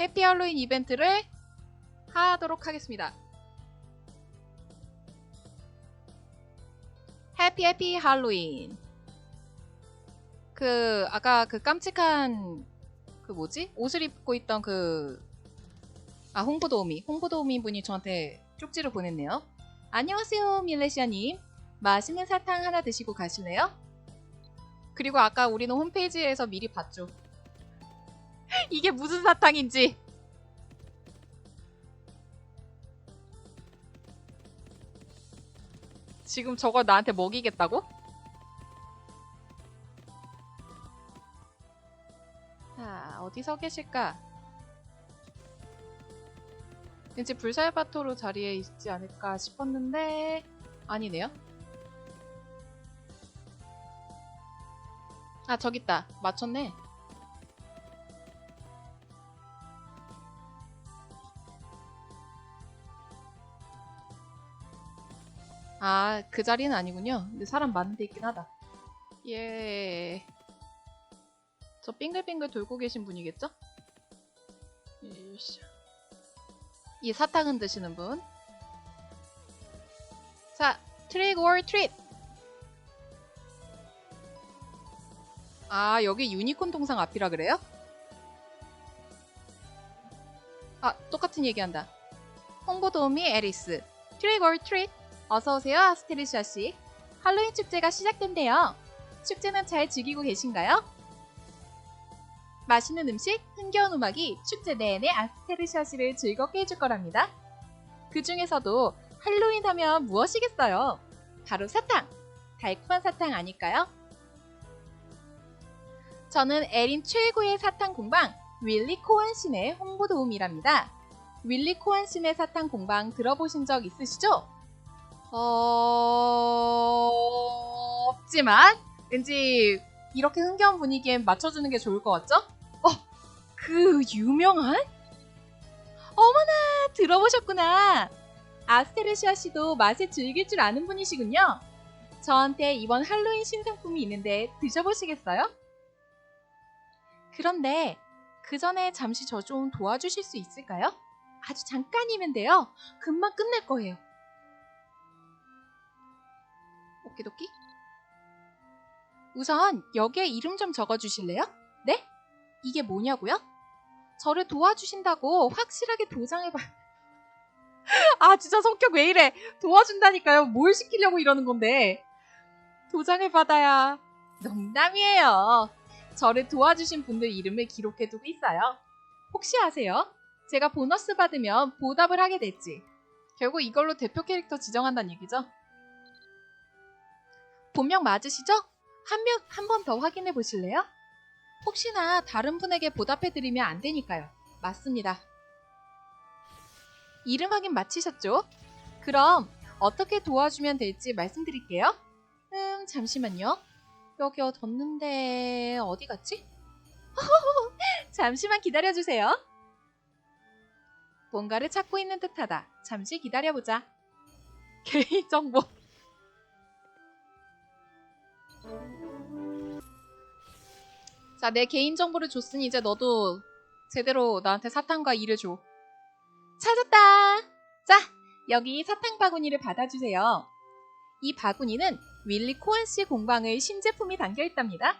해피 할로윈 이벤트를 하도록 하겠습니다. 해피 해피 할로윈. 그 아까 그 깜찍한 그 뭐지? 옷을 입고 있던 그 아, 홍보 도우미. 홍보 도우미 분이 저한테 쪽지를 보냈네요. 안녕하세요, 밀레시아님. 맛있는 사탕 하나 드시고 가실래요? 그리고 아까 우리는 홈페이지에서 미리 봤죠. 이게 무슨 사탕인지. 지금 저걸 나한테 먹이겠다고? 자, 어디서 계실까? 왠지 불살바토로 자리에 있지 않을까 싶었는데 아니네요. 아 저기 있다. 맞췄네. 그 자리는 아니군요. 근데 사람 많은 데 있긴 하다. 예. 저 빙글빙글 돌고 계신 분이겠죠? 이씨. 이 사탕은 드시는 분. 자, 트릭 or 트릿. 아, 여기 유니콘 동상 앞이라 그래요? 아, 똑같은 얘기한다. 홍보 도우미 에리스. 트릭 or 트릿. 어서 오세요, 아스테르시아 씨. 할로윈 축제가 시작된대요. 축제는 잘 즐기고 계신가요? 맛있는 음식, 흥겨운 음악이 축제 내내 아스테르시아 씨를 즐겁게 해줄 거랍니다. 그 중에서도 할로윈 하면 무엇이겠어요? 바로 사탕! 달콤한 사탕 아닐까요? 저는 에린 최고의 사탕 공방 윌리 코안 신의 홍보 도우미랍니다. 윌리 코안 신의 사탕 공방 들어보신 적 있으시죠? 어... 없지만 왠지 이렇게 흥겨운 분위기엔 맞춰주는 게 좋을 것 같죠? 어, 그 유명한? 어머나 들어보셨구나. 아스테르시아 씨도 맛을 즐길 줄 아는 분이시군요. 저한테 이번 할로윈 신상품이 있는데 드셔보시겠어요? 그런데 그 전에 잠시 저 좀 도와주실 수 있을까요? 아주 잠깐이면 돼요. 금방 끝낼 거예요. 오키도키? 우선 여기에 이름 좀 적어주실래요? 네? 이게 뭐냐고요? 저를 도와주신다고 확실하게 도장을 봐. 아 진짜 성격 왜 이래? 도와준다니까요. 뭘 시키려고 이러는 건데? 도장을 받아야 농담이에요. 저를 도와주신 분들 이름을 기록해두고 있어요. 혹시 아세요? 제가 보너스 받으면 보답을 하게 됐지. 결국 이걸로 대표 캐릭터 지정한다는 얘기죠. 본명 맞으시죠? 한 명, 한 번 더 확인해 보실래요? 혹시나 다른 분에게 보답해 드리면 안 되니까요. 맞습니다. 이름 확인 마치셨죠? 그럼 어떻게 도와주면 될지 말씀드릴게요. 음, 잠시만요. 여기 뒀는데 어디 갔지? 잠시만 기다려주세요. 뭔가를 찾고 있는 듯하다. 잠시 기다려보자. 개인정보. 자, 내 개인정보를 줬으니 이제 너도 제대로 나한테 사탕과 일을 줘. 찾았다! 자, 여기 사탕 바구니를 받아주세요. 이 바구니는 윌리 코안 씨 공방의 신제품이 담겨 있답니다.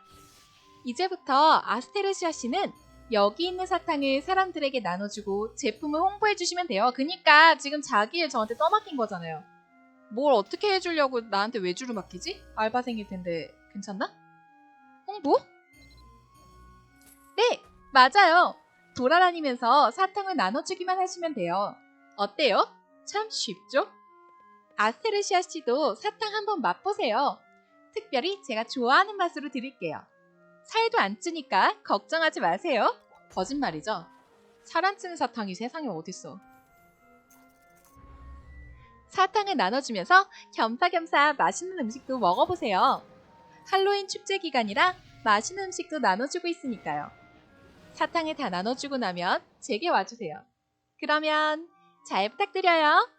이제부터 아스테르시아 씨는 여기 있는 사탕을 사람들에게 나눠주고 제품을 홍보해 주시면 돼요. 그니까 지금 자기 일 저한테 떠맡긴 거잖아요. 뭘 어떻게 해주려고 나한테 외주를 맡기지? 알바생일 텐데 괜찮나? 홍보? 네, 맞아요. 돌아다니면서 사탕을 나눠주기만 하시면 돼요. 어때요? 참 쉽죠? 아스테르시아 씨도 사탕 한번 맛보세요. 특별히 제가 좋아하는 맛으로 드릴게요. 살도 안 찌니까 걱정하지 마세요. 거짓말이죠. 살 안 찌는 사탕이 세상에 어딨어. 사탕을 나눠주면서 겸사겸사 맛있는 음식도 먹어보세요. 할로윈 축제 기간이라 맛있는 음식도 나눠주고 있으니까요. 사탕을 다 나눠주고 나면 제게 와주세요. 그러면 잘 부탁드려요.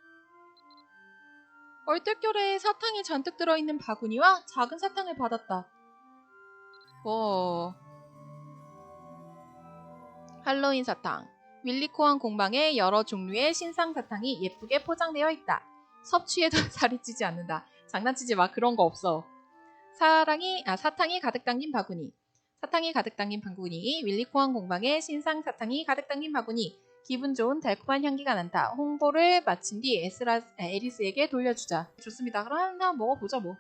얼떨결에 사탕이 잔뜩 들어있는 바구니와 작은 사탕을 받았다. 오. 할로윈 사탕. 윌리코한 공방에 여러 종류의 신상 사탕이 예쁘게 포장되어 있다. 섭취해도 살이 찌지 않는다. 장난치지 마. 그런 거 없어. 사랑이 아 사탕이 가득 담긴 바구니. 사탕이 가득 담긴 바구니. 윌리코한 공방에 신상 사탕이 가득 담긴 바구니. 기분 좋은 달콤한 향기가 난다. 홍보를 마친 뒤 에스라, 아, 에리스에게 돌려주자. 좋습니다. 그럼 하나 먹어보자 뭐.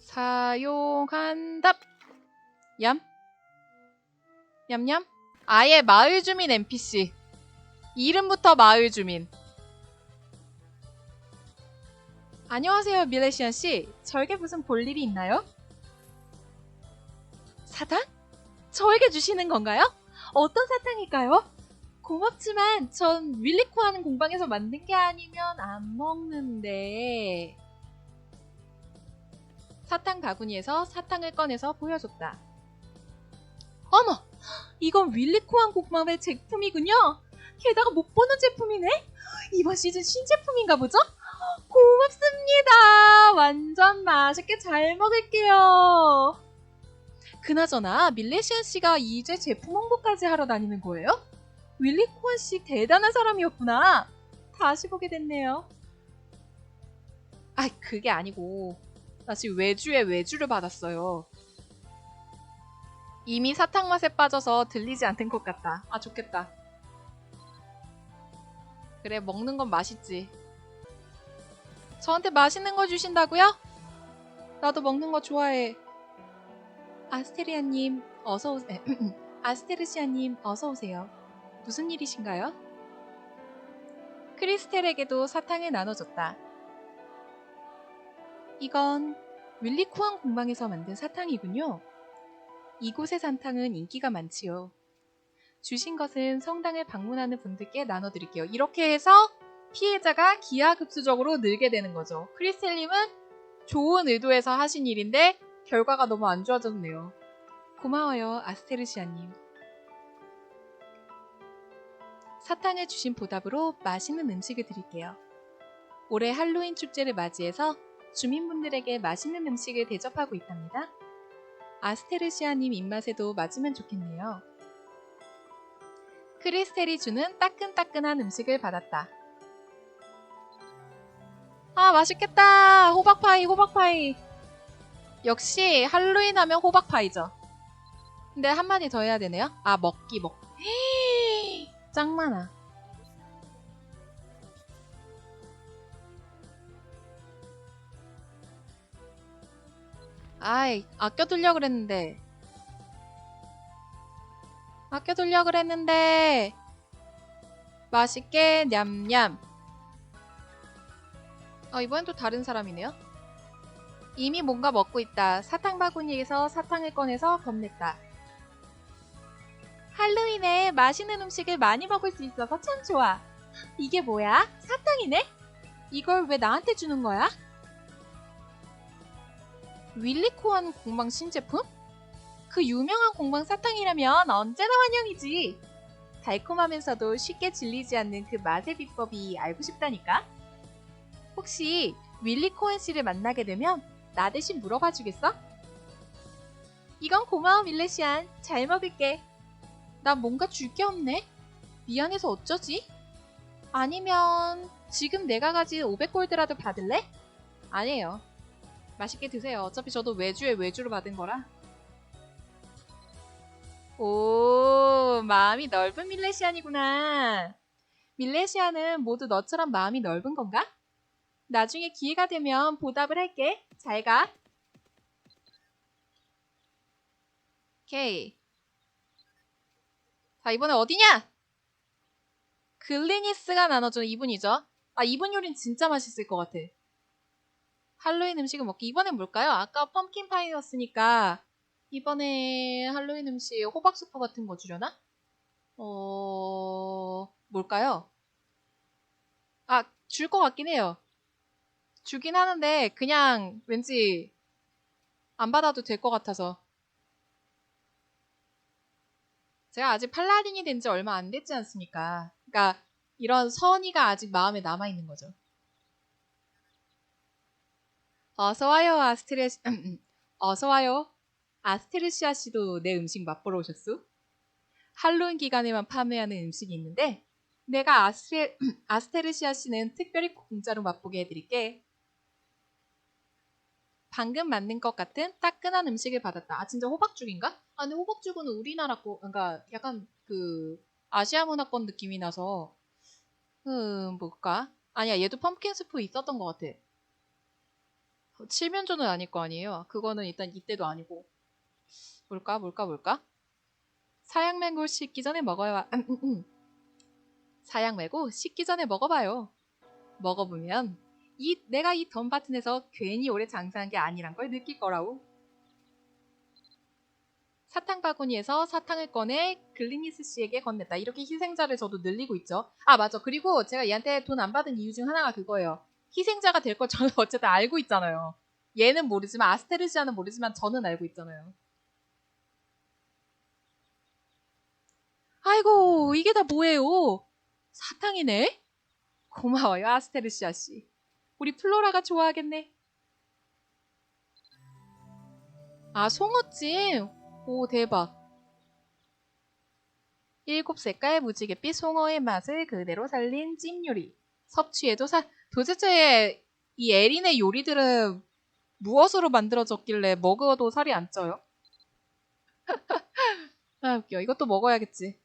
사용한답. 얌. 얌얌. 아예 마을 주민 NPC. 이름부터 마을 주민. 안녕하세요, 밀레시안 씨. 저에게 무슨 볼 일이 있나요? 사탕? 저에게 주시는 건가요? 어떤 사탕일까요? 고맙지만 전 윌리코 하는 공방에서 만든 게 아니면 안 먹는데. 사탕 바구니에서 사탕을 꺼내서 보여줬다. 어머! 이건 윌리코한 공방의 제품이군요. 게다가 못 보는 제품이네. 이번 시즌 신제품인가 보죠? 고맙습니다. 완전 맛있게 잘 먹을게요. 그나저나 밀레시안 씨가 이제 제품 홍보까지 하러 다니는 거예요? 윌리코한 씨 대단한 사람이었구나. 다시 보게 됐네요. 아, 그게 아니고 나 지금 외주에 외주를 받았어요. 이미 사탕 맛에 빠져서 들리지 않는 것 같다. 아, 좋겠다. 그래, 먹는 건 맛있지. 저한테 맛있는 거 주신다고요? 나도 먹는 거 좋아해. 아스테리아님, 어서 오세요. 아스테르시아님, 어서 오세요. 무슨 일이신가요? 크리스텔에게도 사탕을 나눠줬다. 이건 윌리코한 공방에서 만든 사탕이군요. 이곳의 사탕은 인기가 많지요. 주신 것은 성당을 방문하는 분들께 나눠드릴게요. 이렇게 해서 피해자가 기하급수적으로 늘게 되는 거죠. 크리스텔님은 좋은 의도에서 하신 일인데 결과가 너무 안 좋아졌네요. 고마워요, 아스테르시아님. 사탕을 주신 보답으로 맛있는 음식을 드릴게요. 올해 할로윈 축제를 맞이해서 주민분들에게 맛있는 음식을 대접하고 있답니다. 아스테르시아님 입맛에도 맞으면 좋겠네요. 크리스텔이 주는 따끈따끈한 음식을 받았다. 아, 맛있겠다. 호박파이, 호박파이. 역시 할로윈 하면 호박파이죠. 근데 한마디 더 해야 되네요. 아, 먹기, 먹. 짱 많아. 아이, 아껴 두려 그랬는데. 아껴 두려 그랬는데. 맛있게 냠냠. 아, 이번엔 또 다른 사람이네요. 이미 뭔가 먹고 있다. 사탕 바구니에서 사탕을 꺼내서 건넸다. 할로윈에 맛있는 음식을 많이 먹을 수 있어서 참 좋아. 이게 뭐야? 사탕이네? 이걸 왜 나한테 주는 거야? 윌리코한 공방 신제품? 그 유명한 공방 사탕이라면 언제나 환영이지. 달콤하면서도 쉽게 질리지 않는 그 맛의 비법이 알고 싶다니까? 혹시 윌리 코엔 씨를 만나게 되면 나 대신 물어봐 주겠어? 이건 고마워 밀레시안. 잘 먹을게. 난 뭔가 줄 게 없네. 미안해서 어쩌지? 아니면 지금 내가 가진 500골드라도 받을래? 아니에요. 맛있게 드세요. 어차피 저도 외주에 외주로 받은 거라. 오, 마음이 넓은 밀레시안이구나. 밀레시안은 모두 너처럼 마음이 넓은 건가? 나중에 기회가 되면 보답을 할게. 잘 가. 오케이. 자, 이번에 어디냐? 글리니스가 나눠준 이분이죠. 아, 이분 요리는 진짜 맛있을 것 같아. 할로윈 음식을 먹기. 이번엔 뭘까요? 아까 펌킨 파이였으니까 이번에 할로윈 음식 호박 수프 같은 거 주려나? 어... 뭘까요? 아, 줄 것 같긴 해요. 주긴 하는데 그냥 왠지 안 받아도 될 것 같아서. 제가 아직 팔라딘이 된 지 얼마 안 됐지 않습니까? 그러니까 이런 선의가 아직 마음에 남아 있는 거죠. 어서 와요, 아스트레스. 어서 와요. 아스테르시아 씨도 내 음식 맛보러 오셨소? 할로윈 기간에만 판매하는 음식이 있는데 내가 아스테, 아스테르시아 씨는 특별히 공짜로 맛보게 해드릴게. 방금 만든 것 같은 따끈한 음식을 받았다. 아 진짜 호박죽인가? 아 근데 호박죽은 우리나라 거, 그러니까 약간 그 아시아 문화권 느낌이 나서 음 뭘까? 아니야 얘도 펌킨 스프 있었던 것 같아. 어, 칠면조는 아닐 거 아니에요. 그거는 일단 이때도 아니고 뭘까 뭘까 뭘까? 사양 말고 씻기 전에 먹어야 음, 음, 음. 사양 말고 씻기 전에 먹어봐요. 먹어보면 이 내가 이 덤바튼에서 괜히 오래 장사한 게 아니란 걸 느낄 거라고. 사탕 바구니에서 사탕을 꺼내 글리니스 씨에게 건넸다. 이렇게 희생자를 저도 늘리고 있죠. 아 맞아. 그리고 제가 얘한테 돈 안 받은 이유 중 하나가 그거예요. 희생자가 될 걸 저는 어쨌든 알고 있잖아요. 얘는 모르지만 아스테르시아는 모르지만 저는 알고 있잖아요. 아이고 이게 다 뭐예요? 사탕이네? 고마워요 아스테르시아 씨. 우리 플로라가 좋아하겠네. 아 송어찜? 오 대박. 일곱 색깔 무지갯빛 송어의 맛을 그대로 살린 찜 요리. 섭취에도 사 도대체 이 에린의 요리들은 무엇으로 만들어졌길래 먹어도 살이 안 쪄요? 아 웃겨. 이것도 먹어야겠지.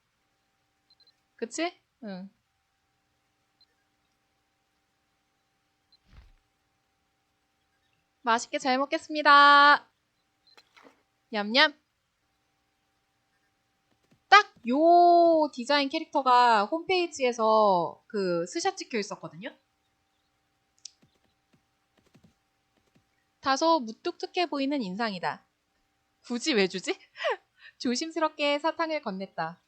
그치? 응. 맛있게 잘 먹겠습니다. 냠냠. 딱 요 디자인 캐릭터가 홈페이지에서 그 스샷 찍혀 있었거든요. 다소 무뚝뚝해 보이는 인상이다. 굳이 왜 주지? 조심스럽게 사탕을 건넸다.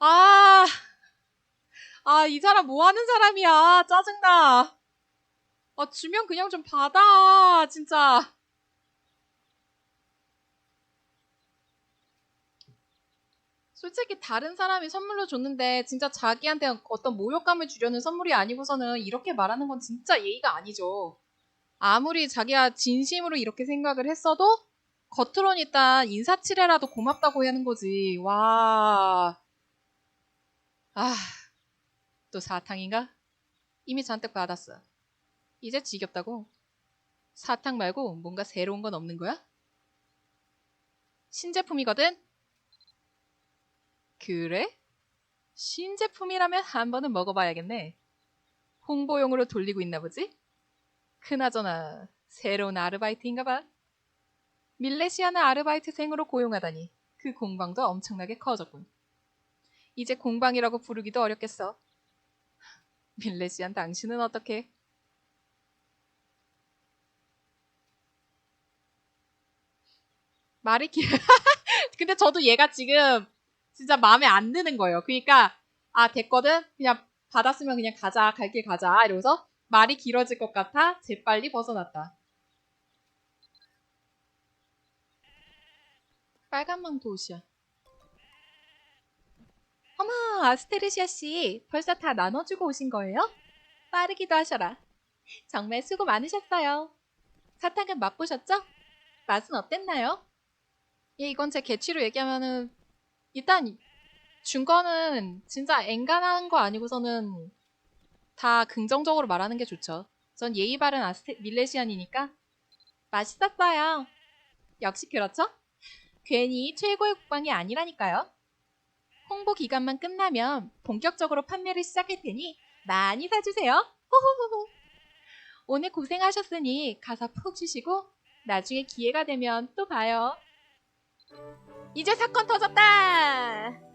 아, 아, 이 사람 뭐 하는 사람이야. 짜증나. 아, 주면 그냥 좀 받아. 진짜. 솔직히 다른 사람이 선물로 줬는데 진짜 자기한테 어떤 모욕감을 주려는 선물이 아니고서는 이렇게 말하는 건 진짜 예의가 아니죠. 아무리 자기가 진심으로 이렇게 생각을 했어도 겉으로는 일단 인사치레라도 고맙다고 하는 거지. 와. 아. 또 사탕인가? 이미 잔뜩 받았어. 이제 지겹다고? 사탕 말고 뭔가 새로운 건 없는 거야? 신제품이거든? 그래? 신제품이라면 한 번은 먹어봐야겠네. 홍보용으로 돌리고 있나 보지? 그나저나 새로운 아르바이트인가 봐. 밀레시아나 아르바이트생으로 고용하다니 그 공방도 엄청나게 커졌군. 이제 공방이라고 부르기도 어렵겠어. 밀레시안 당신은 어떻게? 말이 길. 근데 저도 얘가 지금 진짜 마음에 안 드는 거예요. 그러니까 아 됐거든. 그냥 받았으면 그냥 가자. 갈 길 가자. 이러면서 말이 길어질 것 같아 재빨리 벗어났다. 빨간 망토 옷이야. 어머, 아스테르시아 씨, 벌써 다 나눠주고 오신 거예요? 빠르기도 하셔라. 정말 수고 많으셨어요. 사탕은 맛보셨죠? 맛은 어땠나요? 예, 이건 제 개취로 얘기하면은 일단 준 거는 진짜 앵간한 거 아니고서는 다 긍정적으로 말하는 게 좋죠. 전 예의 바른 아스테 밀레시안이니까 맛있었어요. 역시 그렇죠? 괜히 최고의 국방이 아니라니까요. 홍보 기간만 끝나면 본격적으로 판매를 시작할 테니 많이 사주세요. 호호호호. 오늘 고생하셨으니 가서 푹 쉬시고 나중에 기회가 되면 또 봐요. 이제 사건 터졌다!